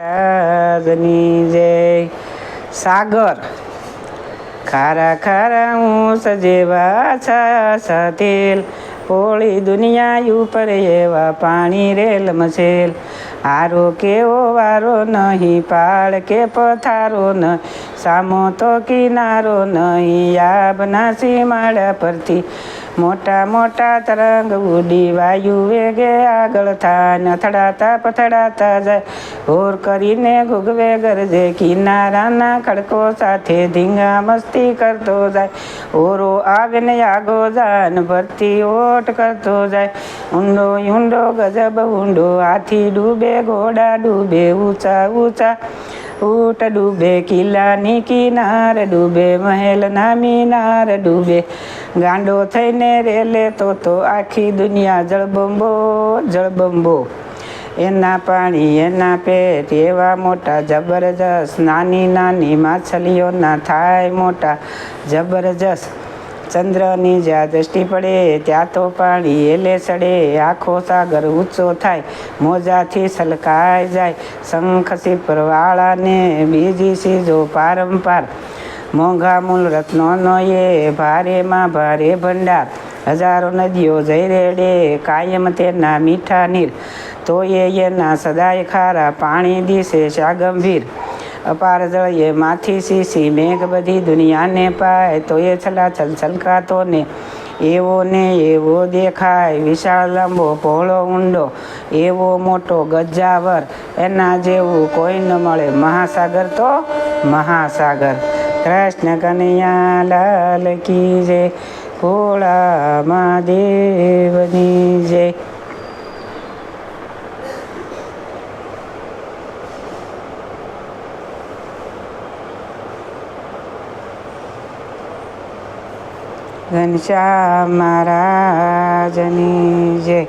રાજની જય સાગર. ખારા ખારા હું સજેવા છા સાથેલ પોળી દુનિયા ઉપર એવા પાણી રેલ મસેલ. હારો કેવો વારો નહીં, પાળ કે પથારો નહીં. સામો તો કિનારો નહીં યાબના સીમાડા પરથી મોટા મોટા તરંગ ઉડી વાયુ વેગે આગળ થાય અથડાતા પથડાતા જાય. હોર કરીને ગુગવે ગરજે, કિનારાના ખડકો સાથે ધીંગા મસ્તી કરતો જાય. ઓરો આવે ને આગો જાન, ભરતી ઓટ કરતો જાય. ઊંડો ઊંડો ગજબ, ઊંડો હાથી ડૂબે, ઘોડા ડૂબે, ઊંચા ઊંચા ઊટ ડૂબે કિલ્લાની કિનાર ડૂબે મહેલના મિનાર ડૂબે ગાંડો થઈને રેલે તો તો આખી દુનિયા જળબંબો જળબંબો એના પાણી એના પેટ એવા મોટા જબરજસ્ત નાની નાની માછલીઓના થાય મોટા જબરજસ્ત ચંદ્રની જ્યાં દ્રષ્ટિ પડે, ત્યાં તો પાણી એલે ચડે આખો સાગર ઊંચો થાય, મોજાથી સલકાય જાય. શંખ સિપરવાળાને બીજી સીજો પારંપાર. મોંઘા મૂલ રત્નોનો એ ભારેમાં ભારે ભંડાર. હજારો નદીઓ જઈ રેડે, કાયમ તેના મીઠા નીર. તો એના સદાય ખારા પાણી દિશે શાગંભીર અપાર જળીએ માથી સીસી મેઘ બધી દુનિયાને પાય, તો એ છલા છલ છલકાતો ને એવો ને એવો દેખાય, વિશાળ લાંબો પહોળો ઊંડો, એવો મોટો ગજાવર, એના જેવું કોઈ ન મળે. મહાસાગર તો મહાસાગર. કૃષ્ણ કનૈયા લાલ કી જય ભોળા મહાદેવની જય. ઘનશ્યામ મહારાજની જય.